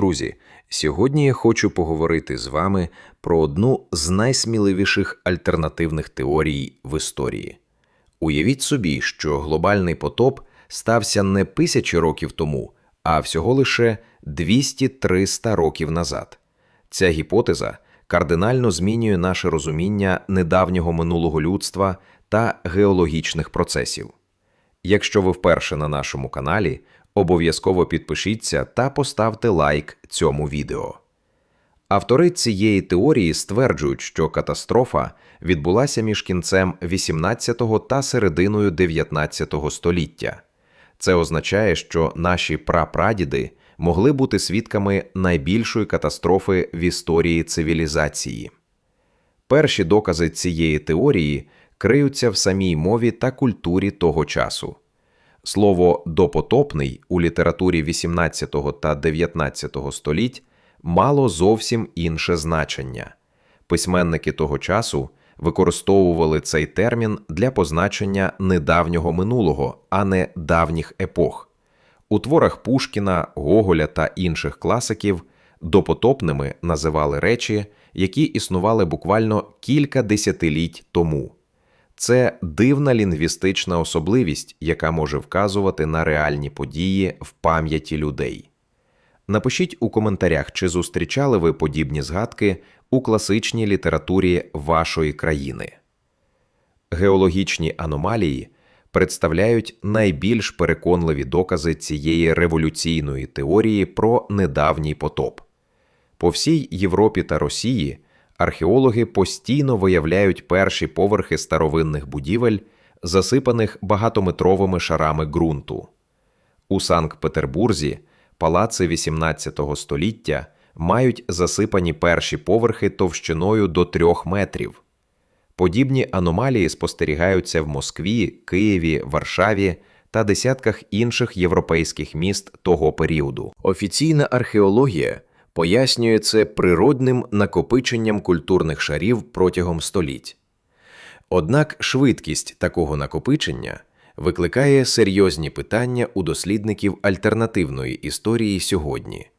Друзі, сьогодні я хочу поговорити з вами про одну з найсміливіших альтернативних теорій в історії. Уявіть собі, що глобальний потоп стався не тисячі років тому, а всього лише 200-300 років назад. Ця гіпотеза кардинально змінює наше розуміння недавнього минулого людства та геологічних процесів. Якщо ви вперше на нашому каналі, обов'язково підпишіться та поставте лайк цьому відео. Автори цієї теорії стверджують, що катастрофа відбулася між кінцем 18 та серединою 19 століття. Це означає, що наші прапрадіди могли бути свідками найбільшої катастрофи в історії цивілізації. Перші докази цієї теорії криються в самій мові та культурі того часу. Слово допотопний у літературі 18 та 19 століть мало зовсім інше значення. Письменники того часу використовували цей термін для позначення недавнього минулого, а не давніх епох. У творах Пушкіна, Гоголя та інших класиків допотопними називали речі, які існували буквально кілька десятиліть тому. Це дивна лінгвістична особливість, яка може вказувати на реальні події в пам'яті людей. Напишіть у коментарях, чи зустрічали ви подібні згадки у класичній літературі вашої країни. Геологічні аномалії представляють найбільш переконливі докази цієї революційної теорії про недавній потоп. По всій Європі та Росії археологи постійно виявляють перші поверхи старовинних будівель, засипаних багатометровими шарами ґрунту. У Санкт-Петербурзі палаци XVIII століття мають засипані перші поверхи товщиною до трьох метрів. Подібні аномалії спостерігаються в Москві, Києві, Варшаві та десятках інших європейських міст того періоду. Офіційна археологія пояснює це природним накопиченням культурних шарів протягом століть. Однак швидкість такого накопичення викликає серйозні питання у дослідників альтернативної історії сьогодні.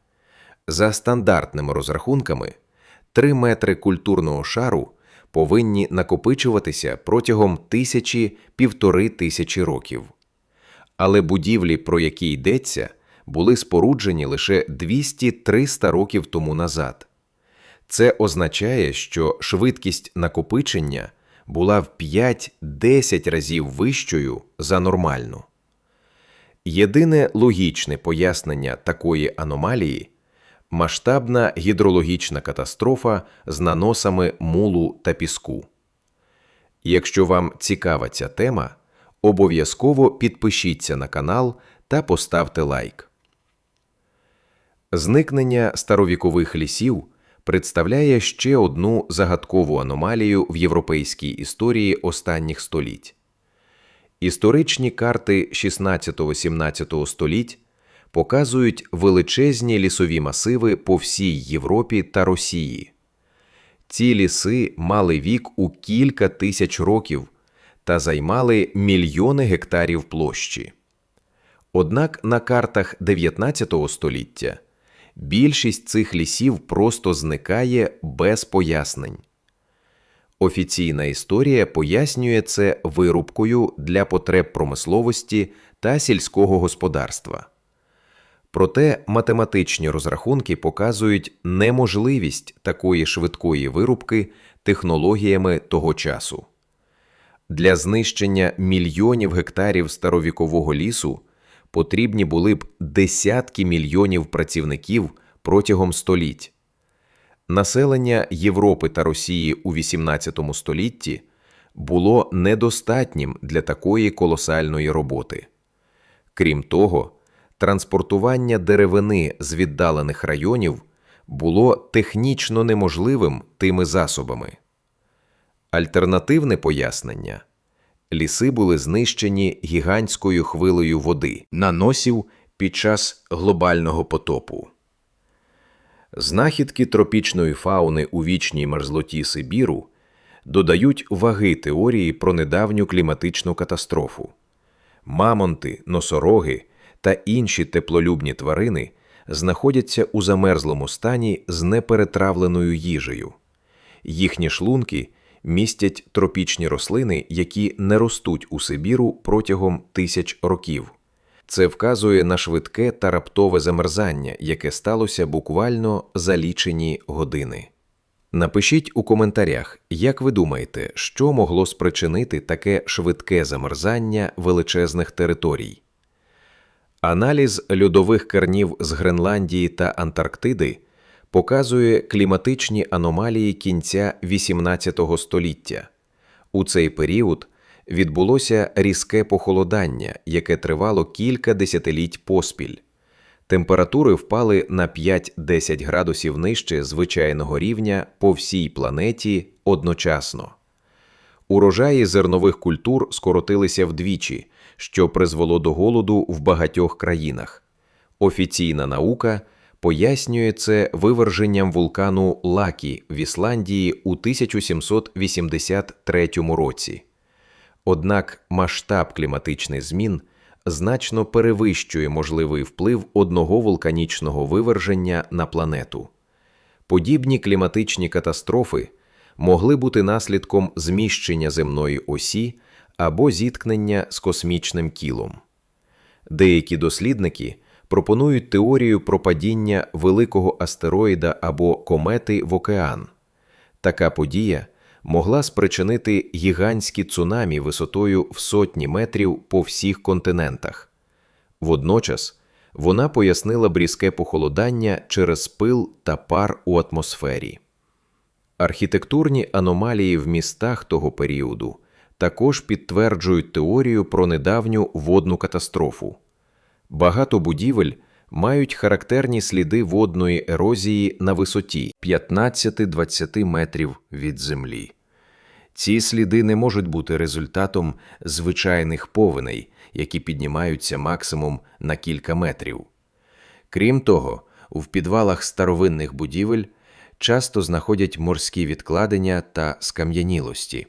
За стандартними розрахунками, 3 метри культурного шару повинні накопичуватися протягом тисячі півтори тисячі років. Але будівлі, про які йдеться, були споруджені лише 200-300 років тому назад. Це означає, що швидкість накопичення була в 5-10 разів вищою за нормальну. Єдине логічне пояснення такої аномалії масштабна гідрологічна катастрофа з наносами мулу та піску. Якщо вам цікава ця тема, обов'язково підпишіться на канал та поставте лайк. Зникнення старовікових лісів представляє ще одну загадкову аномалію в європейській історії останніх століть. Історичні карти 16-17 століть показують величезні лісові масиви по всій Європі та Росії. Ці ліси мали вік у кілька тисяч років та займали мільйони гектарів площі. Однак на картах 19 століття більшість цих лісів просто зникає без пояснень. Офіційна історія пояснює це вирубкою для потреб промисловості та сільського господарства. Проте математичні розрахунки показують неможливість такої швидкої вирубки технологіями того часу. Для знищення мільйонів гектарів старовікового лісу потрібні були б десятки мільйонів працівників протягом століть. Населення Європи та Росії у XVIII столітті було недостатнім для такої колосальної роботи. Крім того, транспортування деревини з віддалених районів було технічно неможливим тими засобами. Альтернативне пояснення ліси були знищені гігантською хвилею води, наносів під час глобального потопу. Знахідки тропічної фауни у вічній мерзлоті Сибіру додають ваги теорії про недавню кліматичну катастрофу. Мамонти, носороги та інші теплолюбні тварини знаходяться у замерзлому стані з неперетравленою їжею. Їхні шлунки містять тропічні рослини, які не ростуть у Сибіру протягом тисяч років. Це вказує на швидке та раптове замерзання, яке сталося буквально за лічені години. Напишіть у коментарях, як ви думаєте, що могло спричинити таке швидке замерзання величезних територій. Аналіз льодових кернів з Гренландії та Антарктиди показує кліматичні аномалії кінця XVIII століття. У цей період відбулося різке похолодання, яке тривало кілька десятиліть поспіль. Температури впали на 5-10 градусів нижче звичайного рівня по всій планеті одночасно. Урожаї зернових культур скоротилися вдвічі, що призвело до голоду в багатьох країнах. Офіційна наука пояснює це виверженням вулкану Лакі в Ісландії у 1783 році. Однак масштаб кліматичних змін значно перевищує можливий вплив одного вулканічного виверження на планету. Подібні кліматичні катастрофи могли бути наслідком зміщення земної осі або зіткнення з космічним кілом. Деякі дослідники пропонують теорію про падіння великого астероїда або комети в океан. Така подія могла спричинити гігантські цунамі висотою в сотні метрів по всіх континентах. Водночас вона пояснила брізке похолодання через пил та пар у атмосфері. Архітектурні аномалії в містах того періоду також підтверджують теорію про недавню водну катастрофу. Багато будівель мають характерні сліди водної ерозії на висоті 15-20 метрів від землі. Ці сліди не можуть бути результатом звичайних повеней, які піднімаються максимум на кілька метрів. Крім того, в підвалах старовинних будівель часто знаходять морські відкладення та скам'янілості.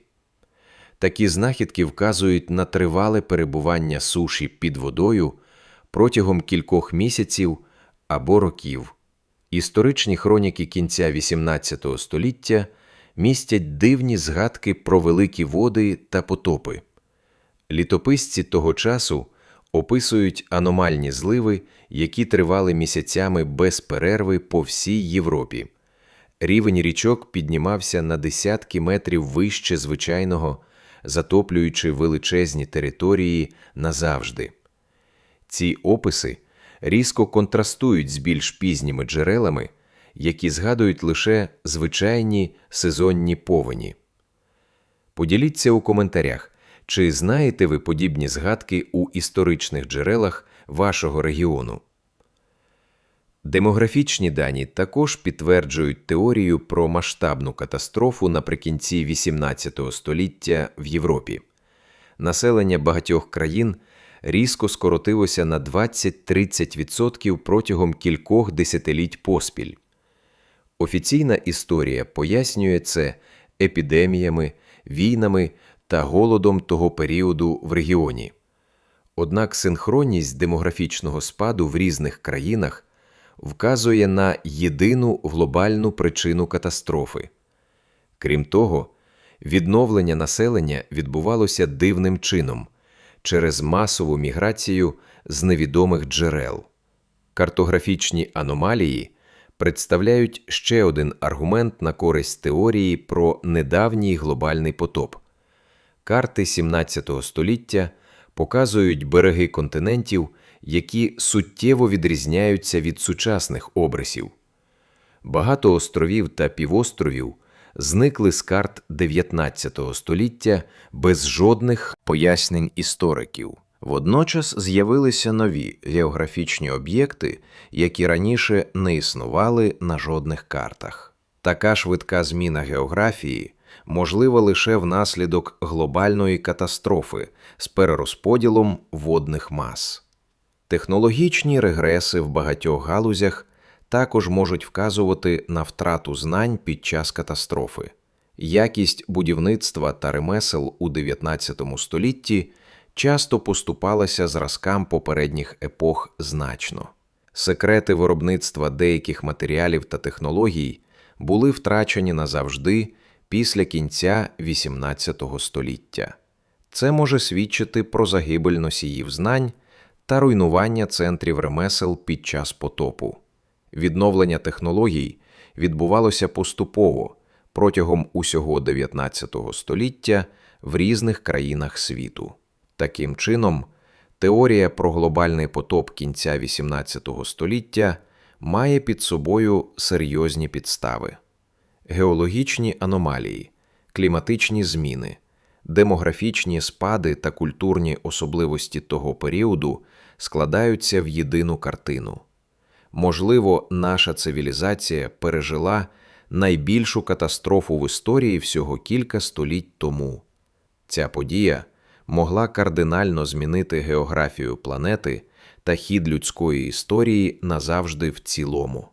Такі знахідки вказують на тривале перебування суші під водою протягом кількох місяців або років. Історичні хроніки кінця XVIII століття містять дивні згадки про великі води та потопи. Літописці того часу описують аномальні зливи, які тривали місяцями без перерви по всій Європі. Рівень річок піднімався на десятки метрів вище звичайного, затоплюючи величезні території назавжди. Ці описи різко контрастують з більш пізніми джерелами, які згадують лише звичайні сезонні повені. Поділіться у коментарях, чи знаєте ви подібні згадки у історичних джерелах вашого регіону. Демографічні дані також підтверджують теорію про масштабну катастрофу наприкінці XVIII століття в Європі. Населення багатьох країн різко скоротилося на 20-30% протягом кількох десятиліть поспіль. Офіційна історія пояснює це епідеміями, війнами та голодом того періоду в регіоні. Однак синхронність демографічного спаду в різних країнах вказує на єдину глобальну причину катастрофи. Крім того, відновлення населення відбувалося дивним чином через масову міграцію з невідомих джерел. Картографічні аномалії представляють ще один аргумент на користь теорії про недавній глобальний потоп. Карти 17 століття показують береги континентів, які суттєво відрізняються від сучасних обрисів. Багато островів та півостровів зникли з карт 19 століття без жодних пояснень істориків. Водночас з'явилися нові географічні об'єкти, які раніше не існували на жодних картах. Така швидка зміна географії можлива лише внаслідок глобальної катастрофи з перерозподілом водних мас. Технологічні регреси в багатьох галузях також можуть вказувати на втрату знань під час катастрофи. Якість будівництва та ремесел у 19 столітті часто поступалася зразкам попередніх епох значно. Секрети виробництва деяких матеріалів та технологій були втрачені назавжди після кінця XVIII століття. Це може свідчити про загибель носіїв знань та руйнування центрів ремесел під час потопу. Відновлення технологій відбувалося поступово протягом усього 19 століття в різних країнах світу. Таким чином, теорія про глобальний потоп кінця 18 століття має під собою серйозні підстави. Геологічні аномалії, кліматичні зміни, демографічні спади та культурні особливості того періоду складаються в єдину картину. Можливо, наша цивілізація пережила найбільшу катастрофу в історії всього кілька століть тому. Ця подія могла кардинально змінити географію планети та хід людської історії назавжди в цілому.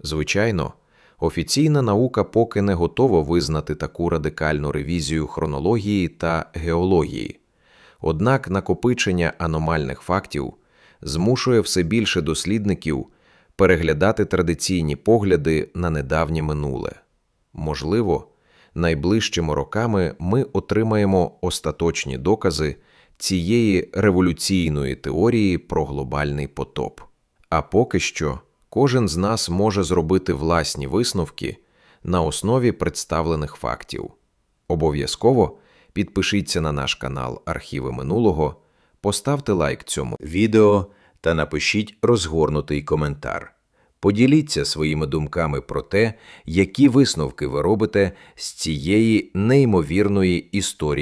Звичайно, офіційна наука поки не готова визнати таку радикальну ревізію хронології та геології. Однак накопичення аномальних фактів змушує все більше дослідників переглядати традиційні погляди на недавнє минуле. Можливо, найближчими роками ми отримаємо остаточні докази цієї революційної теорії про глобальний потоп. А поки що кожен з нас може зробити власні висновки на основі представлених фактів. Обов'язково підпишіться на наш канал Архіви минулого, поставте лайк цьому відео та напишіть розгорнутий коментар. Поділіться своїми думками про те, які висновки ви робите з цієї неймовірної історії.